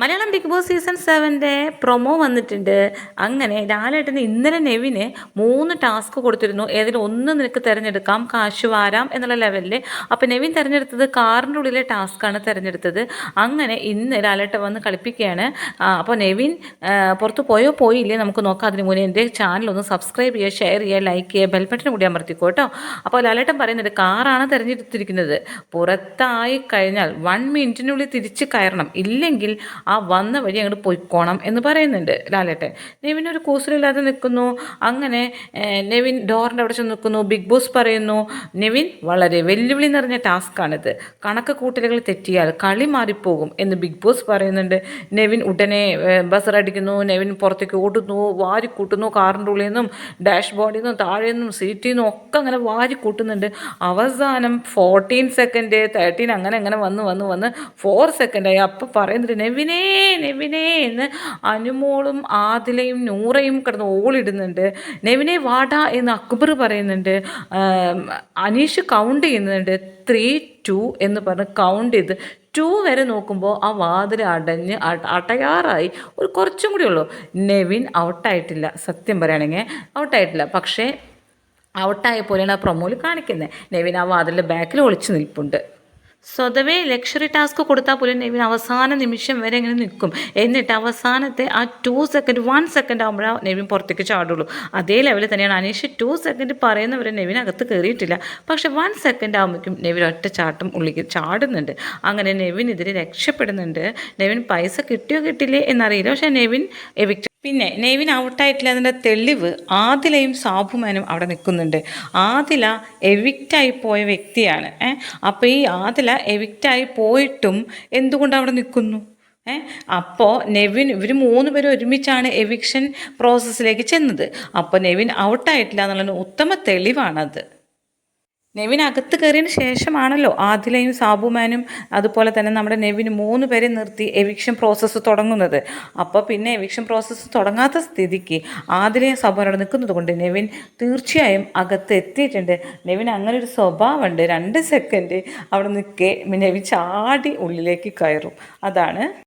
Malayalam Bigg Boss season സെവന്റെ promo വന്നിട്ടുണ്ട്. അങ്ങനെ ലാലേട്ടന് ഇന്നലെ നെവിന് മൂന്ന് ടാസ്ക് കൊടുത്തിരുന്നു. ഏതിൽ ഒന്ന് നിനക്ക് തിരഞ്ഞെടുക്കാം കാശ് വാരാം എന്നുള്ള ലെവലിൽ അപ്പോൾ നെവിൻ തിരഞ്ഞെടുത്തത് കാറിന്റെ ഉള്ളിലെ ടാസ്ക്കാണ് തിരഞ്ഞെടുത്തത്. അങ്ങനെ ഇന്ന് ലാലേട്ടൻ വന്ന് കളിപ്പിക്കുകയാണ്. അപ്പോൾ നെവിൻ പുറത്ത് പോയോ പോയില്ലേ? നമുക്ക് നോക്കാം. അതിന് മുന്നേ എന്റെ ചാനലൊന്ന് സബ്സ്ക്രൈബ് ചെയ്യുക ഷെയർ ചെയ്യുക ലൈക്ക് ചെയ്യുക ബെൽ ബട്ടൺ കൂടി അമർത്തിക്കോ കേട്ടോ അപ്പോൾ ലാലേട്ടൻ പറയുന്നത് കാറാണ് തിരഞ്ഞെടുത്തിരിക്കുന്നത്. പുറത്തായി കഴിഞ്ഞാൽ വൺ മിനിറ്റിനുള്ളിൽ തിരിച്ച് കയറണം. ഇല്ലെങ്കിൽ ആ വന്ന വഴി അങ്ങോട്ട് പോയിക്കോണം എന്ന് പറയുന്നുണ്ട് ലാലേട്ടൻ. നെവിൻ ഒരു കൂസലില്ലാതെ നിൽക്കുന്നു. അങ്ങനെ നെവിൻ ഡോറിന്റെ അവിടെ ചെന്ന് നിൽക്കുന്നു. ബിഗ് ബോസ് പറയുന്നു നെവിൻ വളരെ വെല്ലുവിളി നിറഞ്ഞ ടാസ്ക്കാണിത്. കണക്ക് കൂട്ടലുകൾ തെറ്റിയാൽ കളി മാറിപ്പോകും എന്ന് ബിഗ് ബോസ് പറയുന്നുണ്ട്. നെവിൻ ഉടനെ ബസർ അടിക്കുന്നു. നെവിൻ പുറത്തേക്ക് ഓടുന്നു വാരി കൂട്ടുന്നു. കാറിന്റെ ഉള്ളിൽ നിന്നും ഡാഷ് ബോർഡിൽ നിന്നും താഴെ നിന്നും സീറ്റിൽ നിന്നും ഒക്കെ അങ്ങനെ വാരി കൂട്ടുന്നുണ്ട്. അവസാനം ഫോർട്ടീൻ സെക്കൻഡ് തേർട്ടീൻ അങ്ങനെ അങ്ങനെ വന്ന് വന്ന് വന്ന് ഫോർ സെക്കൻഡായി അപ്പം പറയുന്നുണ്ട് നെവിനേ നെവിനേ എന്ന് അനുമോളും ആദിലയും നൂറയും കിടന്ന് ഓളിടുന്നുണ്ട്. നെബിനെ വാടാ എന്ന് അക്ബർ പറയുന്നുണ്ട്. അനീഷ് കൗണ്ട് ചെയ്യുന്നുണ്ട്. ത്രീ ടു എന്ന് പറഞ്ഞ് കൗണ്ട് ചെയ്ത് ടു വരെ നോക്കുമ്പോൾ ആ വാതിൽ അടഞ്ഞ് അടയാറായി. ഒരു കുറച്ചും കൂടി ഉള്ളൂ. നെവിൻ ഔട്ടായിട്ടില്ല. സത്യം പറയുകയാണെങ്കിൽ ഔട്ടായിട്ടില്ല. പക്ഷേ ഔട്ടായ പോലെയാണ് ആ പ്രൊമോയിൽ കാണിക്കുന്നത് നെവിൻ ആ വാതിലിന്റെ ബാക്കിൽ ഒളിച്ചു നിൽപ്പുണ്ട്. സ്വതവേ ലക്ഷറി ടാസ്ക് കൊടുത്താൽ പോലും നെവിൻ അവസാന നിമിഷം വരെ ഇങ്ങനെ നിൽക്കും. എന്നിട്ട് അവസാനത്തെ ആ ടു സെക്കൻഡ് വൺ സെക്കൻഡ് ആകുമ്പോഴാണ് നെവിൻ പുറത്തേക്ക് ചാടുള്ളൂ. അതേ ലെവലിൽ തന്നെയാണ് അനീഷ് ടു സെക്കൻഡ് പറയുന്നവരെ നെവിൻ അകത്ത് കയറിയിട്ടില്ല പക്ഷെ വൺ സെക്കൻഡ് ആകുമ്പോഴേക്കും നെവിൻ ഒറ്റ ചാട്ടം ഉള്ളിക്ക് ചാടുന്നുണ്ട്. അങ്ങനെ നെവിൻ ഇതിൽ രക്ഷപ്പെടുന്നുണ്ട്. നെവിൻ പൈസ കിട്ടിയോ കിട്ടില്ലേ എന്നറിയില്ല. പക്ഷേ നെവിൻ എവിക്റ്റ് പിന്നെ നെവിൻ ഔട്ടായിട്ടില്ല അതിന്റെ തെളിവ് ആദിലയും സാബുമാനും അവിടെ നിൽക്കുന്നുണ്ട്. ആദില എവിക്റ്റായി പോയ വ്യക്തിയാണ്. അപ്പോൾ ഈ ആദില എവിക്റ്റായി പോയിട്ടും എന്തുകൊണ്ട് അവിടെ നിൽക്കുന്നു? ഏ? അപ്പോൾ നെവിൻ ഇവർ മൂന്ന് പേരും ഒരുമിച്ചാണ് എവിക്ഷൻ പ്രോസസ്സിലേക്ക് ചെന്നത്. അപ്പോൾ നെവിൻ ഔട്ടായിട്ടില്ല എന്നുള്ളതിന് ഉത്തമ തെളിവാണത്. നെവിൻ അകത്ത് കയറിയതിന് ശേഷമാണല്ലോ ആദിലയും സാബുമാനും അതുപോലെ തന്നെ നമ്മുടെ നെവിന് മൂന്ന് പേരെ നിർത്തി എവിക്ഷൻ പ്രോസസ്സ് തുടങ്ങുന്നത്. അപ്പോൾ പിന്നെ എവിക്ഷൻ പ്രോസസ്സ് തുടങ്ങാത്ത സ്ഥിതിക്ക് ആദിലയും സാബുമാനോട് നിൽക്കുന്നത് കൊണ്ട് നെവിൻ തീർച്ചയായും അകത്ത് എത്തിയിട്ടുണ്ട്. നെവിൻ അങ്ങനെ ഒരു സ്വഭാവമുണ്ട്. രണ്ട് സെക്കൻഡ് അവിടെ നിൽക്കേ നെവിൻ ചാടി ഉള്ളിലേക്ക് കയറും. അതാണ്